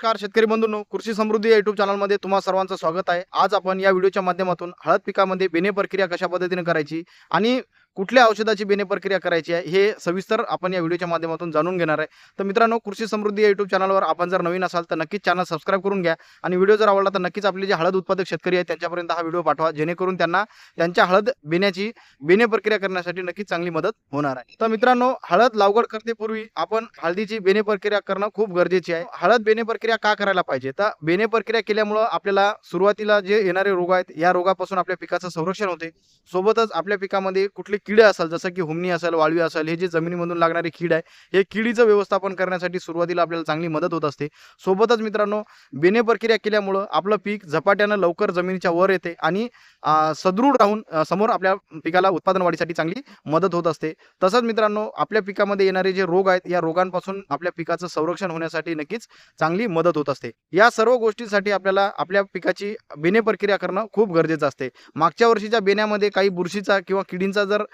नमस्कार शेतकरी बंधूंनो कृषी समृद्धी या युट्यूब चॅनलमध्ये तुम्हा सर्वांचं स्वागत आहे. आज आपण या व्हिडिओच्या माध्यमातून हळद पिकामध्ये बेने प्रक्रिया कशा पद्धतीने करायची आणि कुठल्या औषधाची बेने प्रक्रिया करायची आहे हे सविस्तर आपण या व्हिडिओच्या माध्यमातून जाणून घेणार आहे. तर मित्रांनो कृषी समृद्धी या युट्यूब चॅनलवर आपण जर नवीन असाल तर नक्कीच चॅनल सबस्क्राईब करून घ्या. आणि व्हिडिओ जर आवडला तर नक्कीच आपले जे हळद उत्पादक शेतकरी आहेत त्यांच्यापर्यंत हा व्हिडिओ पाठवा जेणेकरून त्यांना त्यांच्या हळद बेण्याची बेने प्रक्रिया करण्यासाठी नक्कीच चांगली मदत होणार आहे. तर मित्रांनो हळद लागवड करतेपूर्वी आपण हळदीची बेने प्रक्रिया करणं खूप गरजेची आहे. हळद बेने प्रक्रिया का करायला पाहिजे? तर बेने प्रक्रिया केल्यामुळं आपल्याला सुरुवातीला जे येणारे रोग आहेत या रोगापासून आपल्या पिकाचं संरक्षण होते. सोबतच आपल्या पिकामध्ये कुठली किडे असेल जसं की हुमणी असेल वाळवी असेल हे जे जमिनीमधून लागणारे कीड आहे हे किडीचं व्यवस्थापन करण्यासाठी सुरुवातीला आपल्याला चांगली मदत होत असते. सोबतच मित्रांनो बेने प्रक्रिया केल्यामुळं आपलं पीक झपाट्यानं लवकर जमिनीच्या वर येते आणि सदृढ राहून समोर आपल्या पिकाला उत्पादन वाढीसाठी चांगली मदत होत असते. तसंच मित्रांनो आपल्या पिकामध्ये येणारे जे रोग आहेत या रोगांपासून आपल्या पिकाचं संरक्षण होण्यासाठी नक्कीच चांगली मदत होत असते. या सर्व गोष्टींसाठी आपल्याला आपल्या पिकाची बेने प्रक्रिया करणं खूप गरजेचं असते. मागच्या वर्षीच्या बेण्यामध्ये काही बुरशीचा किंवा किडींचा जर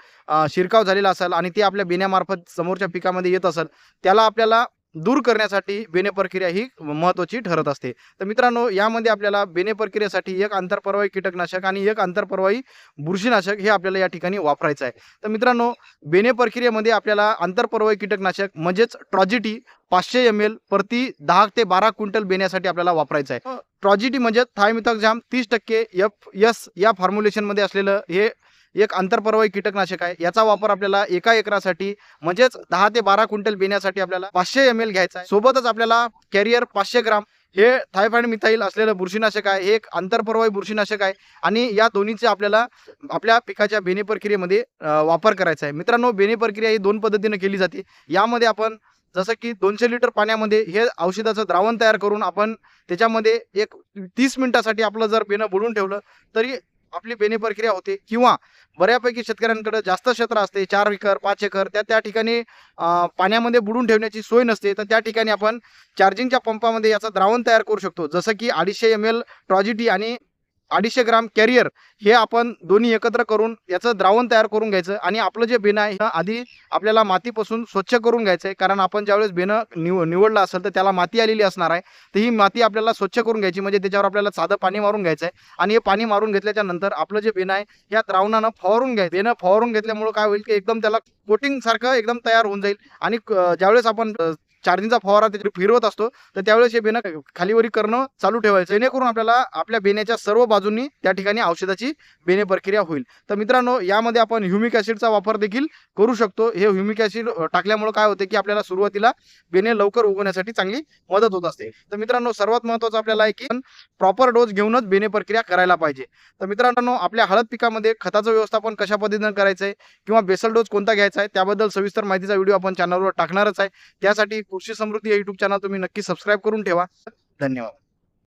शिरकाव झालेला असेल आणि ते आपल्या बेण्यामार्फत समोरच्या पिकामध्ये येत असेल त्याला आपल्याला दूर करण्यासाठी बेने प्रक्रिया ही महत्त्वाची ठरत असते. तर मित्रांनो यामध्ये आपल्याला बेने प्रक्रियेसाठी एक आंतरपर्वाही कीटकनाशक आणि एक आंतरपर्वाही बुरशीनाशक हे आपल्याला या ठिकाणी वापरायचं आहे. तर मित्रांनो बेने प्रक्रियेमध्ये आपल्याला आंतरपर्वाही कीटकनाशक म्हणजेच ट्रॉजिटी पाचशे एम एल प्रति दहा ते बारा क्विंटल बेण्यासाठी आपल्याला वापरायचं आहे. ट्रॉजिटी म्हणजे थायमिथॉक्झॅम तीस टक्के एफ एस या फॉर्म्युलेशनमध्ये असलेलं हे एक आंतरपरवाई कीटकनाशक आहे. याचा वापर आपल्याला एका एकरासाठी म्हणजेच दहा ते बारा क्विंटल बेण्यासाठी आपल्याला पाचशे एम एल घ्यायचा आहे. सोबतच आपल्याला कॅरियर पाचशे ग्राम हे थायफाईड मिथाईल असलेलं बुरशीनाशक आहे. हे एक आंतरपरवाही बुरशीनाशक आहे. आणि या दोन्हीचे आपल्याला आपल्या पिकाच्या बेने प्रक्रियेमध्ये वापर करायचा आहे. मित्रांनो बेने प्रक्रिया ही दोन पद्धतीने केली जाते. यामध्ये आपण जसं की दोनशे लिटर पाण्यामध्ये हे औषधाचं द्रावण तयार करून आपण त्याच्यामध्ये एक तीस मिनिटासाठी आपलं जर बेनं बुडून ठेवलं तरी आपली बेने प्रक्रिया होते किंवा बऱ्यापैकी शेतकऱ्यांकडे जास्त क्षेत्र असते चार एकर पाच एकर त्या त्या ठिकाणी पाण्यामध्ये बुडून ठेवण्याची सोय नसते तर त्या ठिकाणी आपण चार्जिंगच्या पंपामध्ये याचं द्रावण तयार करू शकतो. जसं की अडीचशे एम एल ट्रॉजिटी आणि अडीचशे ग्राम कॅरियर हे आपण दोन्ही एकत्र करून याचं द्रावण तयार करून घ्यायचं आणि आपलं जे बेणं आहे आधी आपल्याला मातीपासून स्वच्छ करून घ्यायचं आहे. कारण आपण ज्यावेळेस बेणं निव निवडलं असेल तर त्याला माती आलेली असणार आहे. तर ही माती आपल्याला स्वच्छ करून घ्यायची म्हणजे त्याच्यावर आपल्याला साधं पाणी मारून घ्यायचं आहे. आणि हे पाणी मारून घेतल्याच्या नंतर आपलं जे बेणं आहे या द्रावणानं फवारून घ्यायचं बेणं फवारून घेतल्यामुळं काय होईल की एकदम त्याला कोटिंगसारखं एकदम तयार होऊन जाईल. आणि ज्यावेळेस आपण चार्जिंगचा फवारा त्याच्या फिरवत असतो तर त्यावेळेस हे बेणं खालीवरी करणं चालू ठेवायचं. जेणेकरून आपल्याला आपल्या बेण्याच्या सर्व बाजूंनी त्या ठिकाणी औषधाची बेने प्रक्रिया होईल. तर मित्रांनो यामध्ये आपण ह्युमिक ॲसिडचा वापर देखील करू शकतो. हे ह्युमिक ॲसिड टाकल्यामुळे काय होते की आपल्याला सुरुवातीला बेने लवकर उगवण्यासाठी चांगली मदत होत असते. तर मित्रांनो सर्वात महत्त्वाचं आपल्याला आहे की प्रॉपर डोस घेऊनच बेने प्रक्रिया करायला पाहिजे. तर मित्रांनो आपल्या हळद पिकामध्ये खताचं व्यवस्थापन कशा पद्धतीनं करायचं आहे किंवा बेसल डोस कोणता घ्यायचा आहे त्याबद्दल सविस्तर माहितीचा व्हिडिओ आपण चॅनलवर टाकणारच आहे. त्यासाठी कृषी समृद्धी या युट्यूब चॅनल तुम्ही नक्की सबस्क्राईब करून ठेवा. धन्यवाद.